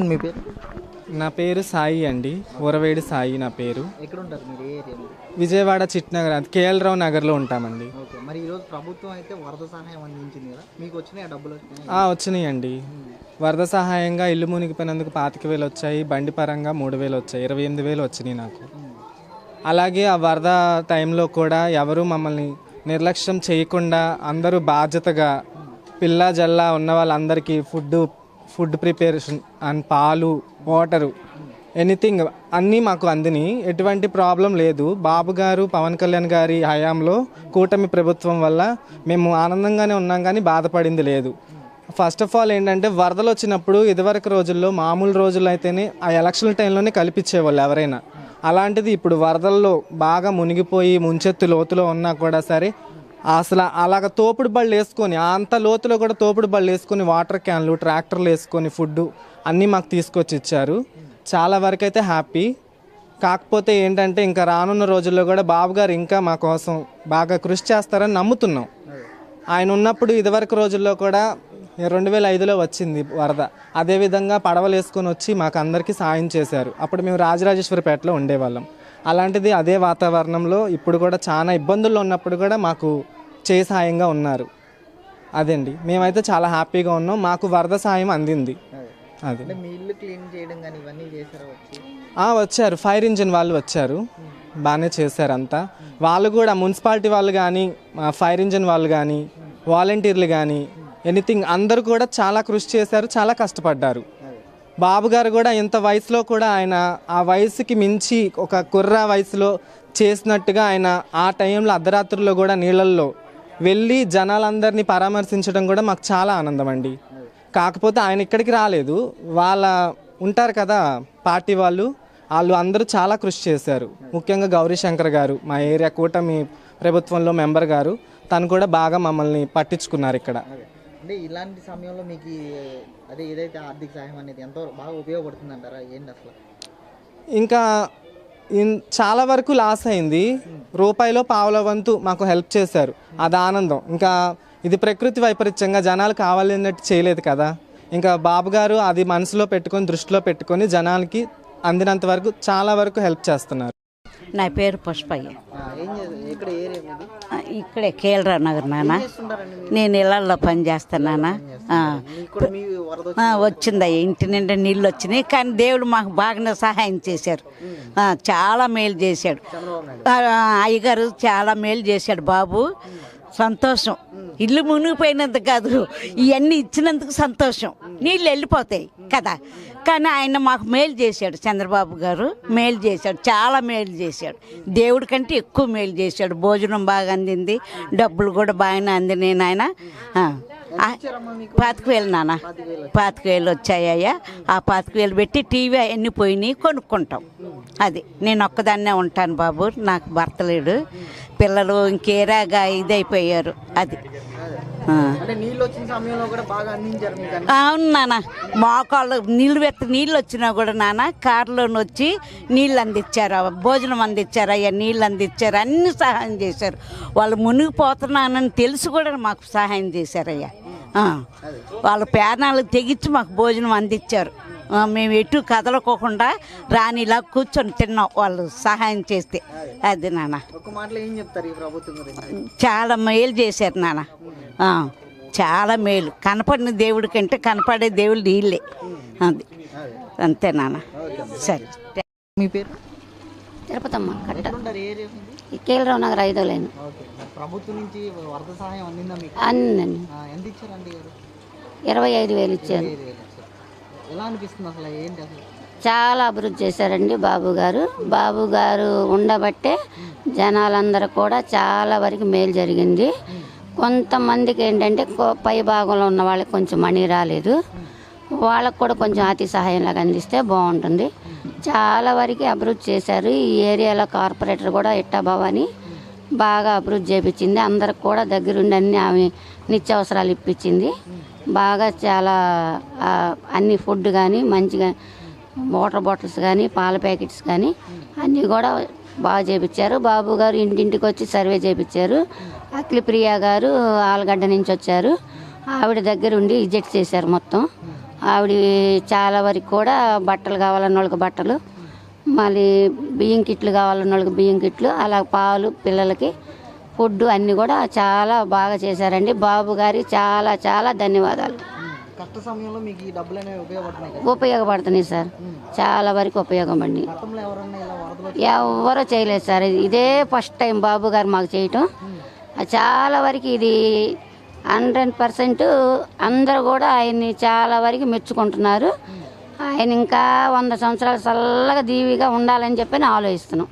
మీ పేరు? నా పేరు సాయి అండి. ఊరవేడి సాయి నా పేరు. ఎక్కడ ఉంటారు మీరు? ఏ ఏరియాలో? విజయవాడ చిట్నగర్ కేఎల్ రావు నగర్లో ఉంటామండి. ఓకే. మరి ఈరోజు ప్రభుత్వం అయితే వరద సహాయం అందించింది కదా? మీకు వచ్చినాయి ఆ డబ్బులు వచ్చినాయి? ఆ, వచ్చినాయండి. వరద సహాయంగా ఇల్లు మునిగిపోయినందుకు పాతిక వేలు వచ్చాయి. బండి పరంగా మూడు వేలు వచ్చాయి. ఇరవై ఎనిమిది వేలు వచ్చినాయి నాకు. అలాగే ఆ వరద టైంలో కూడా ఎవరు మమ్మల్ని నిర్లక్ష్యం చేయకుండా అందరూ బాధ్యతగా పిల్ల జల్లా ఉన్న వాళ్ళందరికీ ఫుడ్ ఫుడ్ ప్రిపరేషన్ అండ్ పాలు వాటరు ఎనీథింగ్ అన్నీ మాకు అందిని. ఎటువంటి ప్రాబ్లం లేదు. బాబు గారు పవన్ కళ్యాణ్ గారి హయాంలో కూటమి ప్రభుత్వం వల్ల మేము ఆనందంగానే ఉన్నాం కానీ బాధపడింది లేదు. ఫస్ట్ ఆఫ్ ఆల్ ఏంటంటే వరదలు వచ్చినప్పుడు ఇదివరకు రోజుల్లో మామూలు రోజుల్లో అయితేనే ఆ ఎలక్షన్ టైంలోనే కల్పించేవాళ్ళు ఎవరైనా. అలాంటిది ఇప్పుడు వరదల్లో బాగా మునిగిపోయి ముంచెత్తు లోతులో ఉన్నా కూడా సరే అసలు అలాగ తోపుడు బళ్ళు వేసుకొని అంత లోతులో కూడా తోపుడు బళ్ళు వేసుకొని వాటర్ క్యాన్లు ట్రాక్టర్లు వేసుకొని ఫుడ్ అన్నీ మాకు తీసుకొచ్చి ఇచ్చారు. చాలా వరకు అయితే హ్యాపీ. కాకపోతే ఏంటంటే ఇంకా రానున్న రోజుల్లో కూడా బాబు గారు ఇంకా మా కోసం బాగా కృషి చేస్తారని నమ్ముతున్నాం. ఆయన ఉన్నప్పుడు ఇదివరకు రోజుల్లో కూడా రెండు వేల ఐదులో వచ్చింది వరద. అదేవిధంగా పడవలు వేసుకొని వచ్చి మాకు అందరికీ సాయం చేశారు. అప్పుడు మేము రాజరాజేశ్వరిపేటలో ఉండేవాళ్ళం. అలాంటిది అదే వాతావరణంలో ఇప్పుడు కూడా చాలా ఇబ్బందుల్లో ఉన్నప్పుడు కూడా మాకు చేయి సాయంగా ఉన్నారు. అదండి. మేమైతే చాలా హ్యాపీగా ఉన్నాం. మాకు వరద సాయం అందింది. అది. వచ్చారు. ఫైర్ ఇంజిన్ వాళ్ళు వచ్చారు. బాగానే చేశారు అంతా వాళ్ళు కూడా మున్సిపాలిటీ వాళ్ళు కానీ ఫైర్ ఇంజిన్ వాళ్ళు కానీ వాలంటీర్లు కానీ ఎనీథింగ్ అందరూ కూడా చాలా కృషి చేశారు. చాలా కష్టపడ్డారు. బాబు గారు కూడా ఇంత వయసులో కూడా ఆయన ఆ వయసుకి మించి ఒక కుర్ర వయసులో చేసినట్టుగా ఆయన ఆ టైంలో అర్ధరాత్రుల్లో కూడా నీళ్ళల్లో వెళ్ళి జనాలందరినీ పరామర్శించడం కూడా మాకు చాలా ఆనందం అండి కాకపోతే ఆయన ఇక్కడికి రాలేదు. వాళ్ళ ఉంటారు కదా పార్టీ వాళ్ళు వాళ్ళు అందరూ చాలా కృషి చేశారు. ముఖ్యంగా గౌరీ శంకర్ గారు మా ఏరియా కూటమి ప్రభుత్వంలో మెంబర్ గారు తను కూడా బాగా మమ్మల్ని పట్టించుకున్నారు ఇక్కడ. అంటే ఇలాంటి సమయంలో మీకు అదే ఏదైతే ఆర్థిక సహాయం అనేది ఎంతో బాగా ఉపయోగపడుతుంది అంటారా ఏంటి అసలు? ఇంకా చాలా వరకు లాస్ అయింది. రూపాయిలో పావుల వంతు మాకు హెల్ప్ చేశారు. అది ఆనందం. ఇంకా ఇది ప్రకృతి వైపరీత్యంగా జనాలు కావాలన్నట్టు చేయలేదు కదా. ఇంకా బాబు గారు అది మనసులో పెట్టుకొని దృష్టిలో పెట్టుకొని జనాలకి అందినంత వరకు చాలా వరకు హెల్ప్ చేస్తున్నారు. నా పేరు పుష్పయ్య. ఇక్కడే కేఎల్రా నగర్ నాన్న. నేను ఇళ్ళలో పని చేస్తున్నానా వచ్చిందయ్య. ఇంటి నిండా నీళ్ళు వచ్చినాయి. కానీ దేవుడు మాకు బాగానే సహాయం చేశారు. చాలా మేలు చేశాడు. అయ్యగారు చాలా మేలు చేశాడు బాబు. సంతోషం. ఇల్లు మునిగిపోయినంత కాదు. ఇవన్నీ ఇచ్చినందుకు సంతోషం. నీళ్ళు వెళ్ళిపోతాయి కదా. కానీ ఆయన మాకు మేలు చేశాడు చంద్రబాబు గారు. మేలు చేశాడు. చాలా మేలు చేశాడు. దేవుడి కంటే ఎక్కువ మేలు చేశాడు. భోజనం బాగా అందింది. డబ్బులు కూడా బాగానే అందినాయి నాయన. పాతికవేలు పాతిక వేలు నాన్న. పాతిక వేలు వచ్చాయ్యా. ఆ పాతిక వేలు పెట్టి టీవీ అవన్నీ పోయినాయి కొనుక్కుంటాం. అది. నేను ఒక్కదాన్నే ఉంటాను బాబు. నాకు భర్త లేడు. పిల్లలు ఇంకేరాగా ఇదైపోయారు. అది. ఆ. అంటే నీళ్ళు వచ్చిన సమయంలో కూడా బాగా అందించారు మీకు అన్ని? అవును నాన్న. మోకాళ్ళు నీళ్ళు వెత్త నీళ్ళు వచ్చినా కూడా నాన్న కారులోని వచ్చి నీళ్ళు అందించారు. భోజనం అందించారు అయ్యా నీళ్ళు అందించారు అన్ని సహాయం చేశారు. వాళ్ళు మునిగిపోతున్నానని తెలిసి కూడా మాకు సహాయం చేశారయ్యా. వాళ్ళ పేనాలు తెగించి మాకు భోజనం అందించారు. మేము ఎటు కదలకోకుండా రానిలా కూర్చొని తిన్నాం వాళ్ళు సహాయం చేస్తే. అది నాన్న. ఒక మాటలో ఏం చెప్తారు ఈ ప్రభుత్వం గురించి? చాలా మేలు చేశారు నాన్న. ఆ, చాలా మేలు. కనపడిన దేవుడి కంటే కనపడే దేవుడు వీళ్ళే. అది. అంతే నాన్న. సరే. మీ పేరు? తిరుపతమ్మ కేలరావు నగర్ ఐదో లైన్. ప్రభుత్వం నుంచి వరద సహాయం అందిందా మీకు? అందండి ఆ, ఎంత ఇచ్చారండి గారు? ఇరవై ఐదు వేలు ఇచ్చారు. ఎలా అనిపిస్తుంది అసలు ఏంటి అసలు? చాలా అభివృద్ధి చేశారండి బాబు గారు. బాబు గారు ఉండబట్టే జనాలందరూ కూడా చాలా వరకు మేలు జరిగింది. కొంతమందికి ఏంటంటే కో- పై భాగంలో ఉన్న వాళ్ళకి కొంచెం మనీ రాలేదు. వాళ్ళకు కూడా కొంచెం అతి సహాయంలాగా అందిస్తే బాగుంటుంది. చాలా వరకు అభివృద్ధి చేశారు. ఈ ఏరియాలో కార్పొరేటర్ కూడా ఇట్టా భవానీ బాగా అభివృద్ధి చేపించింది. అందరికి కూడా దగ్గరుండి అన్ని ఆమె నిత్యావసరాలు ఇప్పించింది. బాగా చాలా అన్ని ఫుడ్ కానీ మంచిగా వాటర్ బాటిల్స్ కానీ పాల ప్యాకెట్స్ కానీ అన్నీ కూడా బాగా చేపించారు. బాబు గారు ఇంటింటికి వచ్చి సర్వే చేపించారు. అఖిలప్రియ గారు ఆలగడ్డ నుంచి వచ్చారు. ఆవిడ దగ్గర ఉండి ఇజెక్ట్ చేశారు మొత్తం. ఆవిడ చాలా వరకు కూడా బట్టలు కావాలన్న వాళ్ళకి బట్టలు మళ్ళీ బియ్యం కిట్లు కావాలన్న వాళ్ళకి బియ్యం కిట్లు అలా పాలు పిల్లలకి ఫుడ్ అన్నీ కూడా చాలా బాగా చేశారండి. బాబు గారి చాలా చాలా ధన్యవాదాలు. కష్ట సమయంలో మీకు ఈ డబ్బులు అనేవి ఉపయోగపడుతున్నాయి ఉపయోగపడుతున్నాయి సార్. చాలా వరకు ఇలా వరదలు ఎవరో చేయలేదు సార్. ఇదే ఫస్ట్ టైం బాబు గారు మాకు చేయటం. చాలా వరకు ఇది హండ్రెడ్ పర్సెంట్ అందరూ కూడా ఆయన్ని చాలా వరకు మెచ్చుకుంటున్నారు. ఆయన ఇంకా వంద సంవత్సరాలు చల్లగా దీవిగా ఉండాలని చెప్పి నేను ఆలోచిస్తున్నాం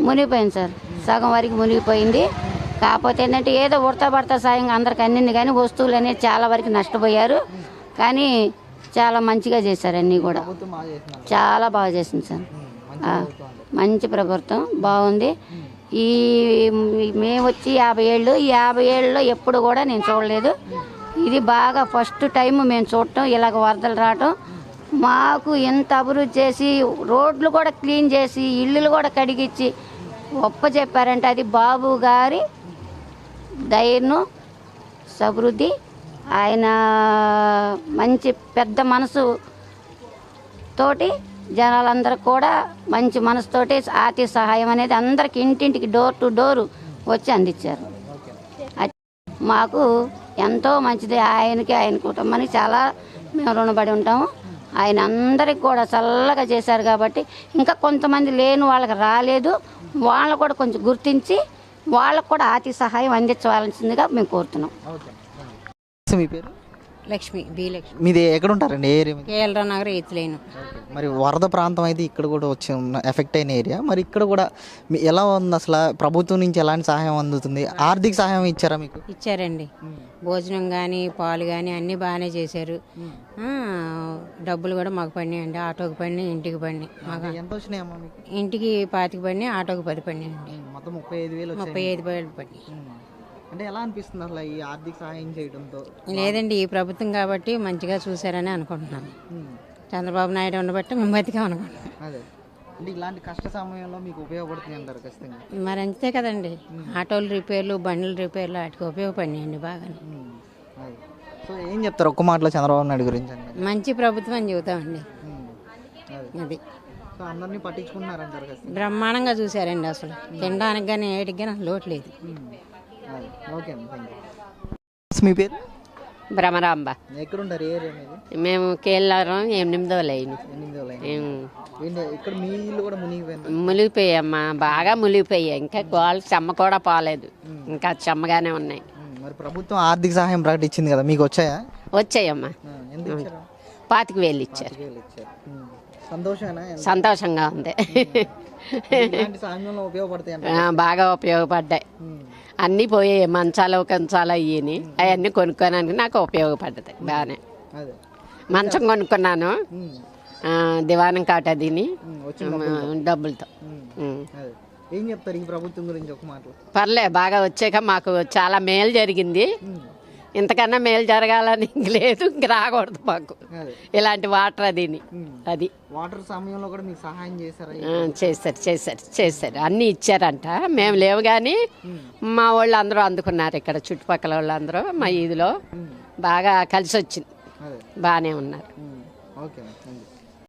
మునిగిపోయింది. సార్. సగం వరకు మునిగిపోయింది. కాకపోతే ఏంటంటే ఏదో ఉడతా పడతా సాయం అందరికి అన్నింది కానీ వస్తువులు అనేది చాలా వరకు నష్టపోయారు. కానీ చాలా మంచిగా చేశారు అన్నీ కూడా. చాలా బాగా చేసింది సార్. మంచి ప్రభుత్వం బాగుంది. ఈ మేము వచ్చి యాభై ఏళ్ళు ఈ యాభై ఏళ్ళలో ఎప్పుడు కూడా నేను చూడలేదు. ఇది బాగా ఫస్ట్ టైం మేము చూడటం ఇలాగ వరదలు రావటం. మాకు ఎంత అభివృద్ధి చేసి రోడ్లు కూడా క్లీన్ చేసి ఇల్లులు కూడా కడిగిచ్చి ఒప్ప చెప్పారంటే అది బాబు గారి ధైర్యం సమృద్ధి ఆయన మంచి పెద్ద మనసు తోటి జనాలందరూ కూడా మంచి మనసుతోటి ఆర్థిక సహాయం అనేది అందరికి ఇంటింటికి డోర్ టు డోర్ వచ్చి అందించారు. అది మాకు ఎంతో మంచిది ఆయనకి ఆయన కుటుంబానికి చాలా మేము రుణపడి ఉంటాము. ఆయన అందరికి కూడా చల్లగా చేశారు కాబట్టి ఇంకా కొంతమంది లేని వాళ్ళకి రాలేదు. వాళ్ళు కూడా కొంచెం గుర్తించి వాళ్ళకు కూడా ఆర్థిక సహాయం అందించవలసిందిగా మేము కోరుతున్నాం. మీ పేరు? లక్ష్మి బి లక్ష్మి. మీది ఎక్కడ ఉంటారండి ఏ ఏరియా? కేఎల్రావు నగర్ ఎత్తులేను ఓకే. మరి వరద ప్రాంతం అయితే ఇక్కడ కూడా వచ్చి ఉన్న ఎఫెక్ట్ అయిన ఏరియా. మరి ఇక్కడ కూడా మీ ఎలా ఉంది అసలు? ప్రభుత్వం నుంచి ఎలాంటి సహాయం అందుతుంది? ఆర్థిక సహాయం ఇచ్చారా మీకు? ఇచ్చారండి. భోజనం కానీ పాలు కానీ అన్నీ బాగానే చేశారు. ఆ, డబ్బులు కూడా మాకు పడినాయండి. ఆటోకి పడినాయి ఇంటికి పడినాయి. మాకు ఎంత వచ్చినాయమ్మా మీకు? ఇంటికి పాతికి పడినాయి ఆటోకి పది పడినాయండి. మొత్తం ముప్పై ఐదు వేలు వచ్చాయి ముప్పై ఐదు వేలు పడినాయి. అంటే ఎలా అనిపిస్తుంది అసలు ఈ ఆర్థిక సహాయం చేయడంతో? లేదండి ఈ ప్రభుత్వం కాబట్టి మంచిగా చూశారని అనుకుంటున్నాను. చంద్రబాబు నాయుడు ఉండబట్టి మేము బతికాం అనుకుంటున్నాం అదే. అంటే ఇలాంటి కష్ట సమయంలో మీకు ఉపయోగపడుతుంది అంటారు ఖచ్చితంగా. మరి అంతే కదండి. ఆటోలు రిపేర్లు బండ్ల రిపేర్లు వాటికి ఉపయోగపడినాయండి బాగా సో ఏం చెప్తారు? ఒక్క మాటలో చంద్రబాబు నాయుడు గురించి అండి. మంచి ప్రభుత్వం అని చెబుతామండి. అదే. సో అందరినీ పట్టించుకుంటున్నారంటారు ఖచ్చితంగా. బ్రహ్మాండంగా చూశారండి అసలు. తినడానికి కానీ ఏటికి కానీ లోటు లేదు. ఓకే అండి థ్యాంక్ యూ మీ పేరు? భ్రమరాంబ. ఎక్కడ ఉంటారు ఏరియా మేము కేళ్ళారం ఎనిమిదో లైన్. ఎనిమిది లైన్. ఏం ఏంటి ఇక్కడ మీ ఇల్లు కూడా మునిగిపోయింది? మునిగిపోయామ్మా బాగా మునిగిపోయాయి. ఇంకా గోళ్ళు చెమ్మ కూడా పోలేదు. ఇంకా చెమ్మగానే ఉన్నాయి. మరి ప్రభుత్వం ఆర్థిక సహాయం ప్రకటించింది కదా మీకు వచ్చాయా? వచ్చాయమ్మా. పాతిక వేలు ఇచ్చారు. సంతోషంగా ఉంది. బాగా ఉపయోగపడ్డాయి. అన్నీ పోయాయి మంచాలు కంచాలు అయ్యి అవన్నీ కొనుక్కోడానికి నాకు ఉపయోగపడ్డది బాగానే. మంచం కొనుక్కున్నాను. దివానం కాట దీని. డబ్బులతో. ఏం చెప్తారు ఈ ప్రభుత్వం గురించి ఒక మాటలో? పర్లే బాగా వచ్చాక మాకు చాలా మేలు జరిగింది. ఇంతకన్నా మేలు జరగాలని ఇంక లేదు ఇంక రాకూడదు మాకు. అదే. ఇలాంటి వాటర్ అదిని అది. వాటర్ సమయంలో కూడా మీకు సహాయం చేశారా? చేశారు చేశారు చేశారు. అన్నీ ఇచ్చారంట. మేము లేవు కానీ మా వాళ్ళు అందరూ అందుకున్నారు ఇక్కడ చుట్టుపక్కల వాళ్ళందరూ మా ఈదిలో. బాగా కలిసి వచ్చింది అదే. బాగానే ఉన్నారు. ఓకే